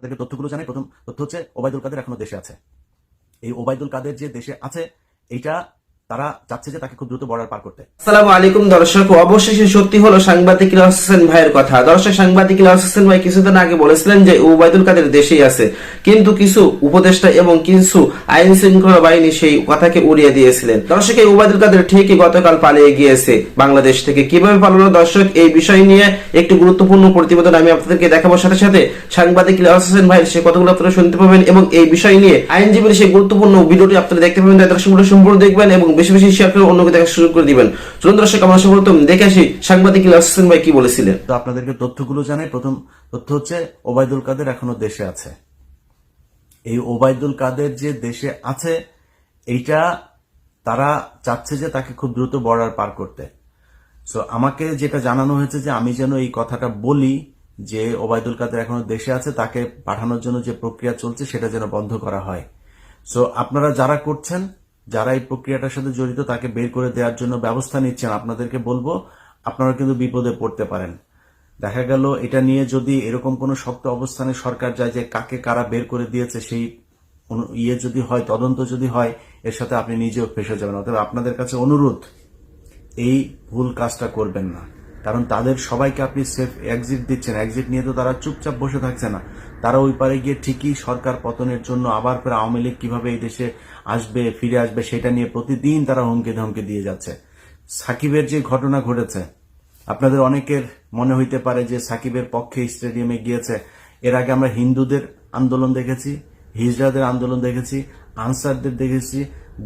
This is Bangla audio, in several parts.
আপনাদেরকে তথ্যগুলো জানাই। প্রথম তথ্য হচ্ছে, ওবায়দুল কাদের এখনও দেশে আছে। এই ওবায়দুল কাদের যে দেশে আছে, এইটা তারা চাচ্ছে যে তাকে খুব দ্রুত বর্ডার পার করতে। আসসালামু আলাইকুম দর্শক, অবশেষে সত্যি হলো সাংবাদিক ইলিয়াস হোসেন ভাইয়ের কথা। দর্শক, সাংবাদিক ইলিয়াস হোসেন ভাই কিছুদিন আগে বলেছিলেন যে উবাইদুল কাদের দেশেই আছে। কিন্তু কিছু উপদেষ্টা এবং কিছু আইন শৃঙ্খলা বাহিনী সেই কথাকে উড়িয়ে দিয়েছিলেন। দর্শক, এই উবাইদুল কাদের ঠিকই গতকাল পালিয়ে গিয়েছে বাংলাদেশ থেকে। কীভাবে পালালো? দর্শক, এই বিষয় নিয়ে একটি গুরুত্বপূর্ণ প্রতিবেদন আমি আপনাদেরকে দেখাবো। সাথে সাথে সাংবাদিক ইলিয়াস হোসেন ভাইয়ের সে কথাগুলো আপনারা শুনতে পাবেন এবং এই বিষয় নিয়ে আইনজীবীর সেই গুরুত্বপূর্ণ ভিডিওটি আপনারা দেখতে পাবেন। তাই দর্শকগুলো সম্পূর্ণ দেখবেন এবং বেশি বেশি শেয়ার করে অন্যকে দেখা শুরু করে দিবেন। চলুন দর্শক, আমরা সর্বপ্রথম দেখে আসি সাংবাদিক ইলিয়াস হোসেন ভাই কি বলেছিলেন। তো আপনাদেরকে তথ্যগুলো জানাই। প্রথম তথ্য হচ্ছে, ওবায়দুল কাদের এখনও দেশে আছে। এই ওবায়দুল কাদের যে দেশে আছে, এইটা তারা চাচ্ছে যে তাকে খুব দ্রুত বর্ডার পার করতে। সো আমাকে যেটা জানানো হয়েছে যে আমি যেন এই কথাটা বলি যে ওবায়দুল কাদের এখনও দেশে আছে, তাকে পাঠানোর জন্য যে প্রক্রিয়া চলছে, সেটা যেন বন্ধ করা হয়। সো আপনারা যারা করছেন যারা এই প্রক্রিয়াটার সাথে জড়িত তাকে বের করে দেওয়ার জন্য ব্যবস্থা নিচ্ছেন, আপনাদেরকে বলব, আপনারা কিন্তু বিপদে পড়তে পারেন। দেখা গেল, এটা নিয়ে যদি এরকম কোনো শক্ত অবস্থানে সরকার যায় যে কাকে কারা বের করে দিয়েছে, সেই ইয়ে যদি হয়, তদন্ত যদি হয়, এর সাথে আপনি নিজেও ফেসে যাবেন। অতএব আপনাদের কাছে অনুরোধ, এই ভুল কাজটা করবেন না। কারণ তাদের সবাইকে আপনি সেফ এক্সিট দিচ্ছেন। এক্সিট নিয়ে তো তারা চুপচাপ বসে থাকছে না। তারা ওই পারে গিয়ে ঠিকই সরকার পতনের জন্য আবার ফের আওয়ামী লীগ কীভাবে এই দেশে আসবে, ফিরে আসবে, সেটা নিয়ে প্রতিদিন তারা হুমকি ধমকি দিয়ে যাচ্ছে। সাকিবের যে ঘটনা ঘটেছে, আপনাদের অনেকের মনে হইতে পারে যে সাকিবের পক্ষে স্টেডিয়ামে গিয়েছে। এর আগে আমরা হিন্দুদের আন্দোলন দেখেছি, হিজড়াদের আন্দোলন দেখেছি, আনসারদের দেখেছি,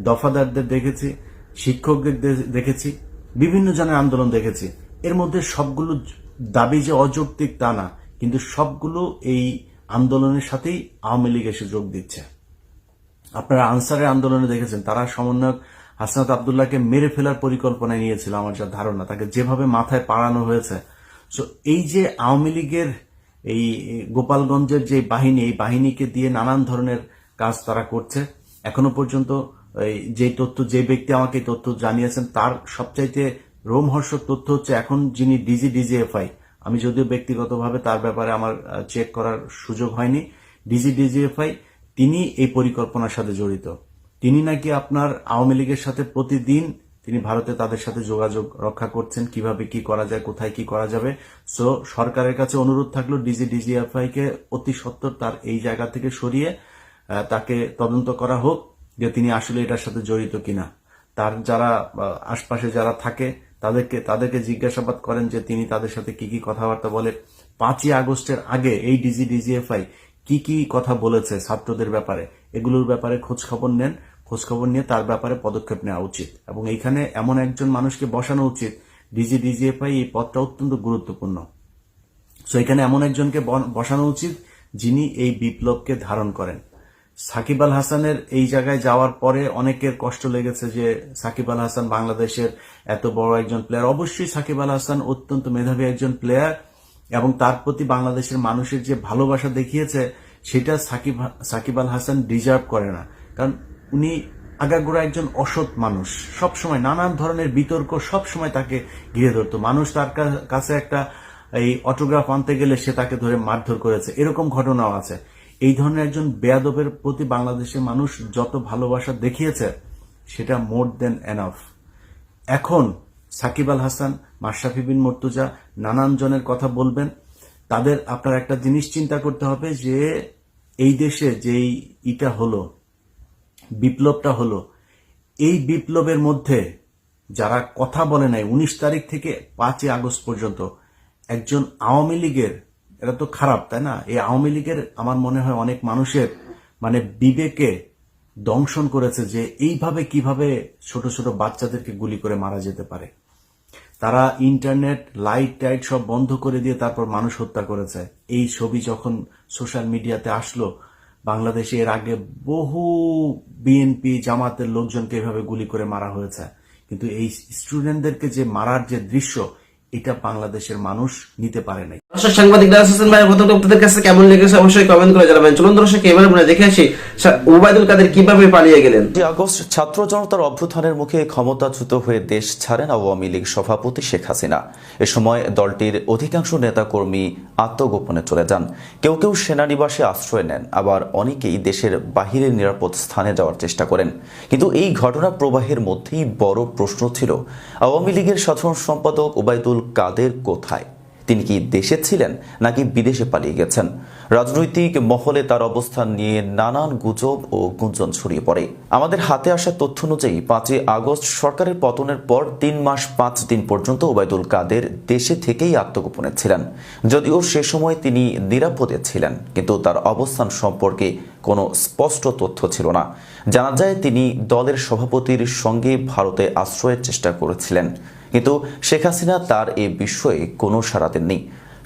দফাদারদের দেখেছি, শিক্ষকদের দেখেছি, বিভিন্ন জনের আন্দোলন দেখেছি। এর মধ্যে সবগুলো দাবি যে অযৌক্তিক তা না, কিন্তু সবগুলো এই আন্দোলনের সাথেই আওয়ামী লীগ এসে যোগ দিচ্ছে। আপনারা আনসারের আন্দোলনে দেখেছেন, তারা সমন্বয়ক হাসনাত আবদুল্লাহকে মেরে ফেলার পরিকল্পনায় নিয়েছিল আমার যা ধারণা, তাকে যেভাবে মাথায় পাড়ানো হয়েছে। সো এই যে আওয়ামী লীগের এই গোপালগঞ্জের যে বাহিনী, এই বাহিনীকে দিয়ে নানান ধরনের কাজ তারা করছে, এখনও পর্যন্ত যে তথ্য, যে ব্যক্তি আমাকে তথ্য জানিয়েছেন, তার সবচাইতে রোমহর্ষক তথ্য হচ্ছে এখন যিনি ডিজি ডিজিএফআই আমি যদিও ব্যক্তিগতভাবে তার ব্যাপারে আমার চেক করার সুযোগ হয়নি। ডিজি ডিজিএফআই তিনি এই পরিকল্পনার সাথে জড়িত। তিনি নাকি আপনার আওয়ামী লীগের সাথে প্রতিদিন তিনি ভারতে তাদের সাথে যোগাযোগ রক্ষা করছেন, কীভাবে কি করা যায়, কোথায় কি করা যাবে। সো সরকারের কাছে অনুরোধ থাকল ডিজি, ডিজিএফআই কে অতি সত্বর তার এই জায়গা থেকে সরিয়ে তাকে তদন্ত করা হোক যে তিনি আসলে এটার সাথে জড়িত কিনা। তার যারা আশপাশে যারা থাকে, তাদেরকে তাদেরকে জিজ্ঞাসাবাদ করেন যে তিনি তাদের সাথে কি কি কথাবার্তা বলে। পাঁচই আগস্টের আগে এই ডিজি, ডিজিএফআই কি কি কথা বলেছে ছাত্রদের ব্যাপারে, এগুলোর ব্যাপারে খোঁজ খবর নেন খোঁজ খবর নিয়ে তার ব্যাপারে পদক্ষেপ নেওয়া উচিত। এবং এইখানে এমন একজন মানুষকে বসানো উচিত, ডিজি, ডিজিএফআই এই পদটা অত্যন্ত গুরুত্বপূর্ণ। সো এখানে এমন একজনকে বসানো উচিত যিনি এই বিপ্লবকে ধারণ করেন। সাকিব আল হাসানের এই জায়গায় যাওয়ার পরে অনেকের কষ্ট লেগেছে যে সাকিব আল হাসান বাংলাদেশের এত বড় একজন প্লেয়ার অবশ্যই সাকিব আল হাসান অত্যন্ত মেধাবী একজন প্লেয়ার এবং তার প্রতি বাংলাদেশের মানুষের যে ভালোবাসা দেখিয়েছে, সেটা সাকিব সাকিব আল হাসান ডিজার্ভ করে না। কারণ উনি আগাগোড়া একজন অসৎ মানুষ। সব সময় নানান ধরনের বিতর্ক সব সময় তাকে ঘিরে ধরতো। মানুষ তার কাছে একটা এই অটোগ্রাফ আনতে গেলে সে তাকে ধরে মারধর করেছে। এরকম ঘটনাও আছে। এই ধরনের একজন বেয়াদবের প্রতি বাংলাদেশের মানুষ যত ভালোবাসা দেখিয়েছে, সেটা মোর দেন এনাফ এখন সাকিব আল হাসান মাশরাফি বিন মর্তুজা নানান জনের কথা বলবেন। তাদের আপনার একটা জিনিস চিন্তা করতে হবে যে, এই দেশে যেই ইটা হলো, বিপ্লবটা হলো, এই বিপ্লবের মধ্যে যারা কথা বলে নাই, উনিশ তারিখ থেকে পাঁচই আগস্ট পর্যন্ত একজন আওয়ামী লীগের, এটা তো খারাপ, তাই না? এই আওয়ামী লীগের আমার মনে হয় অনেক মানুষের মানে বিবেকে দংশন করেছে যে, এইভাবে কীভাবে ছোট ছোট বাচ্চাদেরকে গুলি করে মারা যেতে পারে। তারা ইন্টারনেট, লাইট, টাইট সব বন্ধ করে দিয়ে তারপর মানুষ হত্যা করেছে। এই ছবি যখন সোশ্যাল মিডিয়াতে আসলো, বাংলাদেশে এর আগে বহু বিএনপি জামাতের লোকজনকে এভাবে গুলি করে মারা হয়েছে। কিন্তু এই স্টুডেন্টদেরকে যে মারার যে দৃশ্য এটা বাংলাদেশের মানুষ নিতে পারে নাই। দর্শক সাংবাদিক হোসেন ভাই প্রথম আপনাদের কাছে কেমন লেগেছে অবশ্যই কমেন্ট করে জানাবেন। চলুন দর্শক এবার আমরা দেখে আসি ওবায়দুল কাদের কীভাবে পালিয়ে গেলেন? আগস্ট ছাত্র জনতার অভ্যুত্থানের মুখে ক্ষমতাচ্যুত হয়ে দেশ ছাড়েন আওয়ামী লীগ সভাপতি শেখ হাসিনা। এ সময় দলটির অধিকাংশ নেতাকর্মী আত্মগোপনে চলে যান। কেউ কেউ সেনানিবাসে আশ্রয় নেন আবার অনেকেই দেশের বাহিরে নিরাপদ স্থানে যাওয়ার চেষ্টা করেন। কিন্তু এই ঘটনা প্রবাহের মধ্যেই বড় প্রশ্ন ছিল। আওয়ামী লীগের সাধারণ সম্পাদক ওবায়দুল কাদের কোথায়? তিনি কি দেশে ছিলেন নাকি বিদেশে পালিয়ে গেছেন? রাজনৈতিক মহলে তার অবস্থান নিয়ে নানান গুজব ও গুঞ্জন ছড়িয়ে পড়ে। আমাদের হাতে আসা তথ্য অনুযায়ী পাঁচই আগস্ট সরকারের পতনের পর তিন মাস পাঁচ দিন পর্যন্ত ওবায়দুল কাদের দেশে থেকেই আত্মগোপনে ছিলেন। যদিও সে সময় তিনি নিরাপদে ছিলেন, কিন্তু তার অবস্থান সম্পর্কে কোনো স্পষ্ট তথ্য ছিল না। জানা যায়, তিনি দলের সভাপতির সঙ্গে ভারতে আশ্রয়ের চেষ্টা করেছিলেন। কিন্তু শেখ হাসিনা তার এ বিষয়ে কোনো সাড়া দেননি।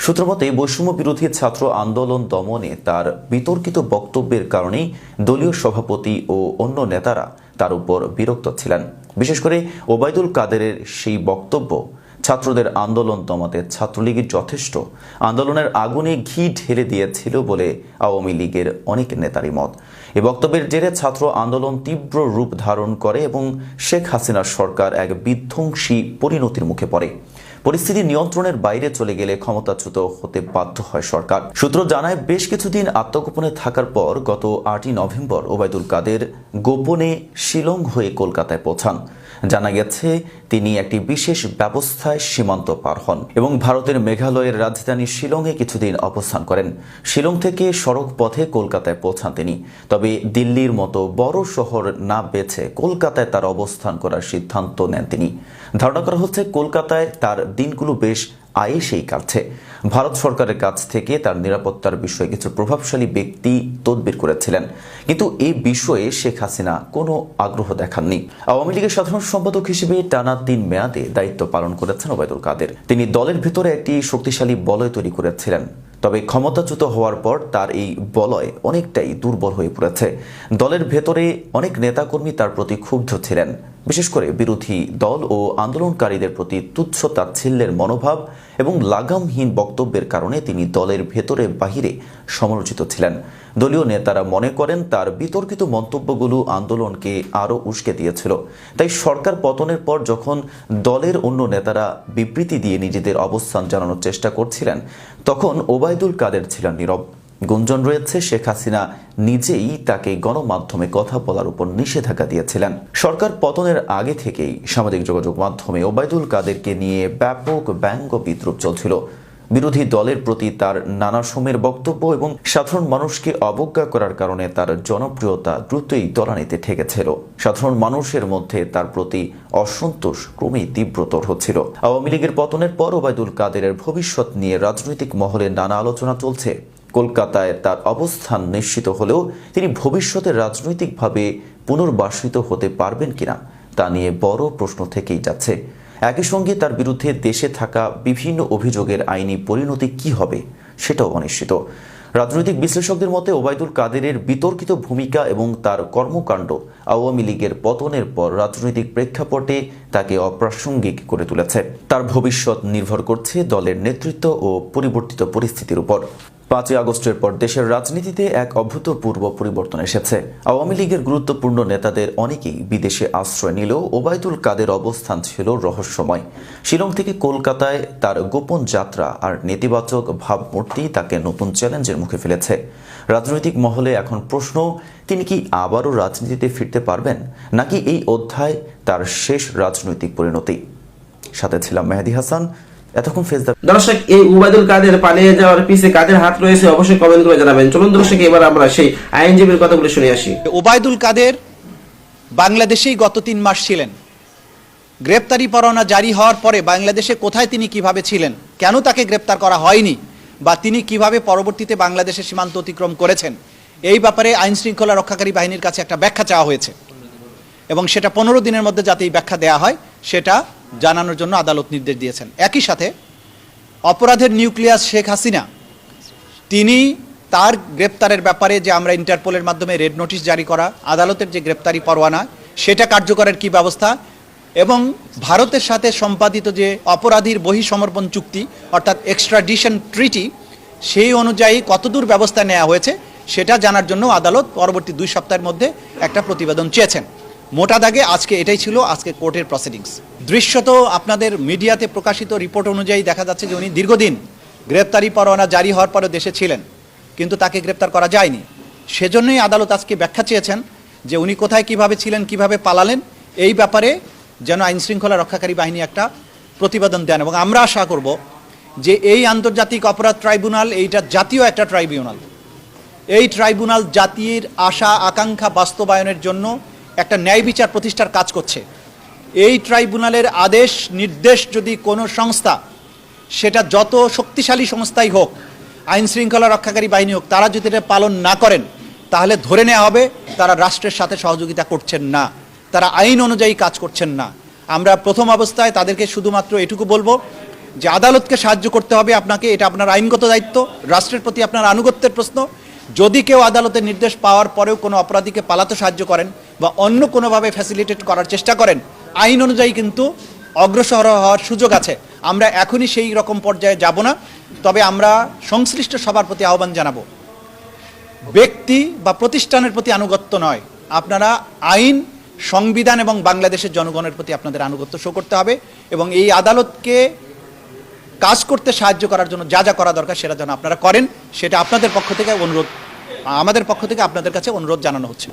সূত্রমতে বৈষম্য বিরোধী ছাত্র আন্দোলন দমনে তার বিতর্কিত বক্তব্যের কারণেই দলীয় সভাপতি ও অন্য নেতারা তার উপর বিরক্ত ছিলেন। বিশেষ করে ওবায়দুল কাদেরের সেই বক্তব্য, ছাত্রদের আন্দোলন দমাতে ছাত্রলীগের যথেষ্ট, আন্দোলনের আগুনে ঘি ঢেলে দিয়েছিল বলে আওয়ামী লীগের অনেক নেতারই মত। এ বক্তব্যের জেরে ছাত্র আন্দোলন তীব্র রূপ ধারণ করে এবং শেখ হাসিনার সরকার এক বিধ্বংসী পরিণতির মুখে পড়ে। পরিস্থিতি নিয়ন্ত্রণের বাইরে চলে গেলে ক্ষমতাচ্যুত হতে বাধ্য হয় সরকার। সূত্র জানায়, বেশ কিছুদিন আত্মগোপনে থাকার পর গত আটই নভেম্বর ওবায়দুল কাদের গোপনে শিলং হয়ে কলকাতায় পৌঁছান। জানা গেছে, তিনি একটি বিশেষ ব্যবস্থায় সীমান্ত পার হন এবং ভারতের মেঘালয়ের রাজধানী শিলংয়ে কিছুদিন অবস্থান করেন। শিলং থেকে সড়ক পথে কলকাতায় পৌঁছান তিনি। তবে দিল্লির মতো বড় শহর না বেছে কলকাতায় তার অবস্থান করার সিদ্ধান্ত নেন তিনি। ধারণা করা হচ্ছে, কলকাতায় তার দিনগুলো বেশ আয়েসেই কাটছে। ভারত সরকারের কাছ থেকে তার নিরাপত্তার বিষয়ে কিছু প্রভাবশালী ব্যক্তি তদবির করেছিলেন। কিন্তু এই বিষয়ে শেখ হাসিনা কোনো আগ্রহ দেখাননি। আওয়ামী লীগের সাধারণ সম্পাদক হিসেবে টানা তিন মেয়াদে দায়িত্ব পালন করেছেন ওবায়দুল কাদের। তিনি দলের ভিতরে একটি শক্তিশালী বলয় তৈরি করেছিলেন। তবে ক্ষমতাচ্যুত হওয়ার পর তার এই বলয় অনেকটাই দুর্বল হয়ে পড়েছে। দলের ভেতরে অনেক নেতাকর্মী তার প্রতি ক্ষুব্ধ ছিলেন। বিশেষ করে বিরোধী দল ও আন্দোলনকারীদের প্রতি তুচ্ছ তাচ্ছিল্যের মনোভাব এবং লাগামহীন বক্তব্যের কারণে তিনি দলের ভেতরে বাহিরে সমালোচিত ছিলেন। দলীয় নেতারা মনে করেন তার বিতর্কিত মন্তব্যগুলো আন্দোলনকে আরও উস্কে দিয়েছিল। তাই সরকার পতনের পর যখন দলের অন্য নেতারা বিবৃতি দিয়ে নিজেদের অবস্থান জানানোর চেষ্টা করছিলেন, তখন ওবায়দুল কাদের ছিলেন নীরব। গুঞ্জন রয়েছে, শেখ হাসিনা নিজেই তাকে গণমাধ্যমে কথা বলার উপর নিষেধাজ্ঞা দিয়েছিলেন। সরকার পতনের আগে থেকেই সামাজিক যোগাযোগ মাধ্যমে ওবায়দুল কাদেরকে নিয়ে ব্যাপক ব্যঙ্গ বিদ্রুপ চলছিল। বিরোধী দলের প্রতি তার নানা সময়ের বক্তব্য এবং সাধারণ মানুষকে অবজ্ঞা করার কারণে তার জনপ্রিয়তা দ্রুতই তলানিতে ঠেকেছিল। সাধারণ মানুষের মধ্যে তার প্রতি অসন্তোষ ক্রমেই তীব্রতর হচ্ছিল। আওয়ামী লীগের পতনের পর ওবায়দুল কাদেরের ভবিষ্যৎ নিয়ে রাজনৈতিক মহলে নানা আলোচনা চলছে। কলকাতায় তার অবস্থান নিশ্চিত হলেও তিনি ভবিষ্যতে রাজনৈতিকভাবে পুনর্বাসিত হতে পারবেন কিনা তা নিয়ে বড় প্রশ্ন থেকেই যাচ্ছে। একই সঙ্গে তার বিরুদ্ধে দেশে থাকা বিভিন্ন অভিযোগের আইনি পরিণতি কি হবে সেটাও অনিশ্চিত। রাজনৈতিক বিশ্লেষকদের মতে ওবায়দুল কাদেরের বিতর্কিত ভূমিকা এবং তার কর্মকাণ্ড আওয়ামী লীগের পতনের পর রাজনৈতিক প্রেক্ষাপটে তাকে অপ্রাসঙ্গিক করে তুলেছে। তার ভবিষ্যৎ নির্ভর করছে দলের নেতৃত্ব ও পরিবর্তিত পরিস্থিতির উপর। পাঁচই আগস্টের পর দেশের রাজনীতিতে এক অভূতপূর্ব পরিবর্তন এসেছে। আওয়ামী লীগের গুরুত্বপূর্ণ নেতাদের অনেকেই বিদেশে আশ্রয় নিলেও ওবায়দুল কাদের অবস্থান ছিল রহস্যময়। শিলং থেকে কলকাতায় তার গোপন যাত্রা আর নেতিবাচক ভাবমূর্তি তাকে নতুন চ্যালেঞ্জের মুখে ফেলেছে। রাজনৈতিক মহলে এখন প্রশ্ন, তিনি কি আবারও রাজনীতিতে ফিরতে পারবেন? নাকি এই অধ্যায় তার শেষ রাজনৈতিক পরিণতি? সাথে ছিলাম মেহেদি হাসান এতক্ষণ ফেস দ্য দর্শক এই উবায়দুল কাদের পালিয়ে যাওয়ার পিছে কাদের হাত রয়েছে অবশ্যই কমেন্ট করে জানাবেন। চলুন দর্শক এবার আমরা সেই আইনজীবীর কথাগুলো শুনে আসি। ওবায়দুল কাদের বাংলাদেশেই গত তিন মাস ছিলেন। গ্রেপ্তারি পরোয়ানা জারি হওয়ার পরে বাংলাদেশে কোথায় তিনি কীভাবে ছিলেন? কেন তাকে গ্রেপ্তার করা হয়নি? বা তিনি কীভাবে পরবর্তীতে বাংলাদেশের সীমান্ত অতিক্রম করেছেন? এই ব্যাপারে আইন শৃঙ্খলা রক্ষাকারী বাহিনীর কাছে একটা ব্যাখ্যা চাওয়া হয়েছে। এবং সেটা পনেরো দিনের মধ্যে যাতে এই ব্যাখ্যা দেওয়া হয় সেটা জানানোর জন্য আদালত নির্দেশ দিয়েছেন। একই সাথে অপরাধের নিউক্লিয়াস শেখ হাসিনা, তিনি তার গ্রেপ্তারের ব্যাপারে যে আমরা ইন্টারপোলের মাধ্যমে রেড নোটিশ জারি করা, আদালতের যে গ্রেপ্তারি পরোয়ানা, সেটা কার্যকরের কি ব্যবস্থা এবং ভারতের সাথে সম্পাদিত যে অপরাধীর বহিসমর্পণ চুক্তি, অর্থাৎ এক্সট্রাডিশন ট্রিটি সেই অনুযায়ী কতদূর ব্যবস্থা নেওয়া হয়েছে, সেটা জানার জন্য আদালত পরবর্তী দুই সপ্তাহের মধ্যে একটা প্রতিবেদন চেয়েছেন। মোটা দাগে আজকে এটাই ছিল আজকে কোর্টের প্রসিডিংস দৃশ্যত আপনাদের মিডিয়াতে প্রকাশিত রিপোর্ট অনুযায়ী দেখা যাচ্ছে যে উনি দীর্ঘদিন গ্রেপ্তারি পরোয়ানা জারি হওয়ার পরে দেশে ছিলেন, কিন্তু তাকে গ্রেপ্তার করা যায়নি। সেজন্যই আদালত আজকে ব্যাখ্যা চেয়েছেন যে উনি কোথায় কীভাবে ছিলেন, কীভাবে পালালেন, এই ব্যাপারে যেন আইন শৃঙ্খলা রক্ষাকারী বাহিনী একটা প্রতিবেদন দেন। এবং আমরা আশা করব যে এই আন্তর্জাতিক অপরাধ ট্রাইব্যুনাল, এইটা জাতীয় একটা ট্রাইব্যুনাল। এই ট্রাইব্যুনাল জাতির আশা, আকাঙ্ক্ষা বাস্তবায়নের জন্য একটা ন্যায় বিচার প্রতিষ্ঠার কাজ করছে। এই ট্রাইব্যুনালের আদেশ, নির্দেশ যদি কোনো সংস্থা, সেটা যত শক্তিশালী সংস্থাই হোক, আইন শৃঙ্খলা রক্ষাকারী বাহিনী হোক, তারা যদি এটা পালন না করেন, তাহলে ধরে নেওয়া হবে তারা রাষ্ট্রের সাথে সহযোগিতা করছেন না। তারা আইন অনুযায়ী কাজ করছেন না। আমরা প্রথম অবস্থায় তাদেরকে শুধুমাত্র এটুকু বলব যে আদালতকে সাহায্য করতে হবে আপনাকে, এটা আপনার আইনগত দায়িত্ব। রাষ্ট্রের প্রতি আপনার আনুগত্যের প্রশ্ন। যদি কেউ আদালতের নির্দেশ পাওয়ার পরেও কোনো অপরাধীকে পালাতে সাহায্য করেন বা অন্য কোনোভাবে ফ্যাসিলিটেট করার চেষ্টা করেন, আইন অনুযায়ী কিন্তু অগ্রসর হওয়ার সুযোগ আছে। আমরা এখনই সেই রকম পর্যায়ে যাব না, তবে আমরা সংশ্লিষ্ট সবার প্রতি আহ্বান জানাব। ব্যক্তি বা প্রতিষ্ঠানের প্রতি আনুগত্য নয়। আপনারা আইন, সংবিধান এবং বাংলাদেশের জনগণের প্রতি আপনাদের আনুগত্য শো করতে হবে এবং এই আদালতকে কাজ করতে সাহায্য করার জন্য যা যা করা দরকার সেটা যেন আপনারা করেন সেটা আপনাদের পক্ষ থেকে অনুরোধ আমাদের পক্ষ থেকে আপনাদের কাছে অনুরোধ জানানো হচ্ছে।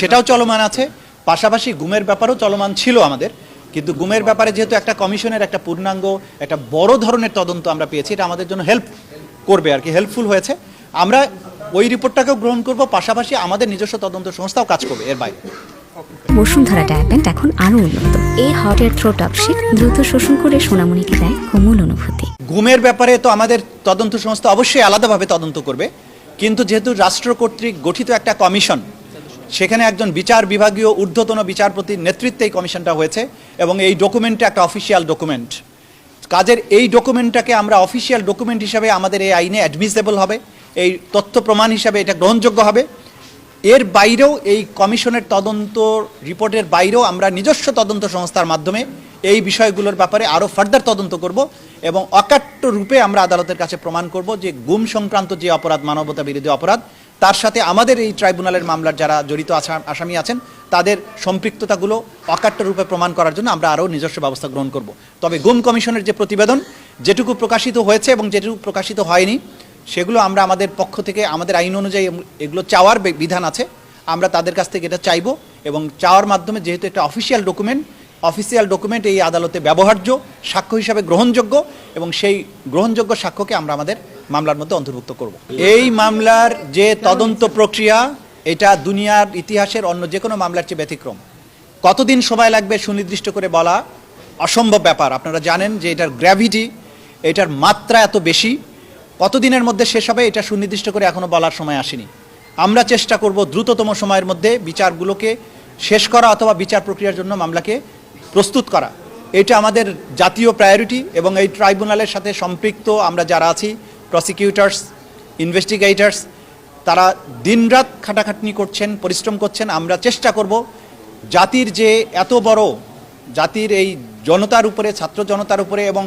সেটাও চলমান আছে পাশাপাশি গুমের ব্যাপারও চলমান ছিল আমাদের কিন্তু গুমের ব্যাপারে যেহেতু একটা কমিশনের একটা পূর্ণাঙ্গ একটা বড় ধরনের তদন্ত আমরা পেয়েছি এটা আমাদের জন্য হেল্প করবে আর কি হেল্পফুল হয়েছে। আমরা ওই রিপোর্টটাকেও গ্রহণ করব পাশাপাশি আমাদের নিজস্ব তদন্ত সংস্থাও কাজ করবে এর বাইরে। বসুন্ধরা ডায়াপেন্ট এখন আরও উন্নত। এই হট এয়ার থ্রো টপশিট দ্রুত শোষণ করে সোনামণিকে দেয় কোমল অনুভূতি। গুমের ব্যাপারে তো আমাদের তদন্ত সংস্থা অবশ্যই আলাদাভাবে তদন্ত করবে। কিন্তু যেহেতু রাষ্ট্র কর্তৃক গঠিত একটা কমিশন, সেখানে একজন বিচার বিভাগীয় ঊর্ধ্বতন বিচারপতির নেতৃত্বে এই কমিশনটা হয়েছে এবং এই ডকুমেন্টটা একটা অফিসিয়াল ডকুমেন্ট কাজের এই ডকুমেন্টটাকে আমরা অফিসিয়াল ডকুমেন্ট হিসাবে আমাদের এই আইনে অ্যাডমিসেবল হবে। এই তথ্য প্রমাণ হিসাবে এটা গ্রহণযোগ্য হবে। এর বাইরেও এই কমিশনের তদন্ত রিপোর্টের বাইরেও আমরা নিজস্ব তদন্ত সংস্থার মাধ্যমে এই বিষয়গুলোর ব্যাপারে আরও ফার্দার তদন্ত করব এবং অকাট্য রূপে আমরা আদালতের কাছে প্রমাণ করব যে গুম সংক্রান্ত যে অপরাধ, মানবতা বিরোধী অপরাধ, তার সাথে আমাদের এই ট্রাইব্যুনালের মামলার যারা জড়িত আসাম- আছেন, তাদের সম্পৃক্ততাগুলো অকাট্য রূপে প্রমাণ করার জন্য আমরা আরও নিজস্ব ব্যবস্থা গ্রহণ করব। তবে গুম কমিশনের যে প্রতিবেদন, যেটুকু প্রকাশিত হয়েছে এবং যেটুকু প্রকাশিত হয়নি সেগুলো আমরা আমাদের পক্ষ থেকে, আমাদের আইন অনুযায়ী এগুলো চাওয়ার বিধান আছে। আমরা তাদের কাছ থেকে এটা চাইব এবং চাওয়ার মাধ্যমে যেহেতু একটা অফিসিয়াল ডকুমেন্ট অফিসিয়াল ডকুমেন্ট এই আদালতে ব্যবহার্য, সাক্ষ্য হিসাবে গ্রহণযোগ্য এবং সেই গ্রহণযোগ্য সাক্ষ্যকে আমরা আমাদের মামলার মধ্যে অন্তর্ভুক্ত করব। এই মামলার যে তদন্ত প্রক্রিয়া, এটা দুনিয়ার ইতিহাসের অন্য যে কোনো মামলার চেয়ে ব্যতিক্রম। কতদিন সময় লাগবে সুনির্দিষ্ট করে বলা? অসম্ভব ব্যাপার। আপনারা জানেন যে এটার গ্র্যাভিটি এটার মাত্রা এত বেশি। কতদিনের মধ্যে শেষ হবে এটা সুনির্দিষ্ট করে এখনও বলার সময় আসেনি। আমরা চেষ্টা করব দ্রুততম সময়ের মধ্যে বিচারগুলোকে শেষ করা অথবা বিচার প্রক্রিয়ার জন্য মামলাকে প্রস্তুত করা। এটা আমাদের জাতীয় প্রায়োরিটি এবং এই ট্রাইব্যুনালের সাথে সম্পৃক্ত আমরা যারা আছি প্রসিকিউটার্স ইনভেস্টিগেটার্স তারা দিনরাত খাটাখাটনি করছেন, পরিশ্রম করছেন। আমরা চেষ্টা করব জাতির যে এত বড়, জাতির এই জনতার উপরে, ছাত্র জনতার উপরে এবং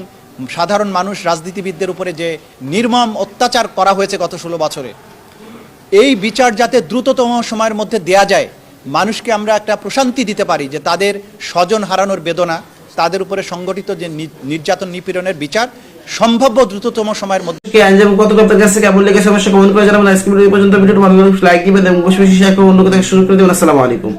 সাধারণ মানুষ রাজনীতিবিদদের উপরে যে নির্মম অত্যাচার করা হয়েছে গত ষোলো বছরে, এই বিচার যাতে দ্রুততম সময়ের মধ্যে দেয়া যায়, মানুষকে আমরা একটা প্রশান্তি দিতে পারি যে তাদের স্বজন হারানোর বেদনা, তাদের উপরে সংগঠিত যে নির্যাতন নিপীড়নের বিচার, সম্ভাব্য দ্রুততম সময়ের মধ্যে কে আইনজীবী কত আপনার কাছে কেমন লেগেছে অবশ্যই কমেন্ট করে জানাবেন। আজকে পর্যন্ত, ভিডিওটি ভালো লাগলে লাইক দিবেন এবং বেশি বেশি শেয়ার করে অন্য কোথাও শুরু করে দেবেন। আসসালামু আলাইকুম।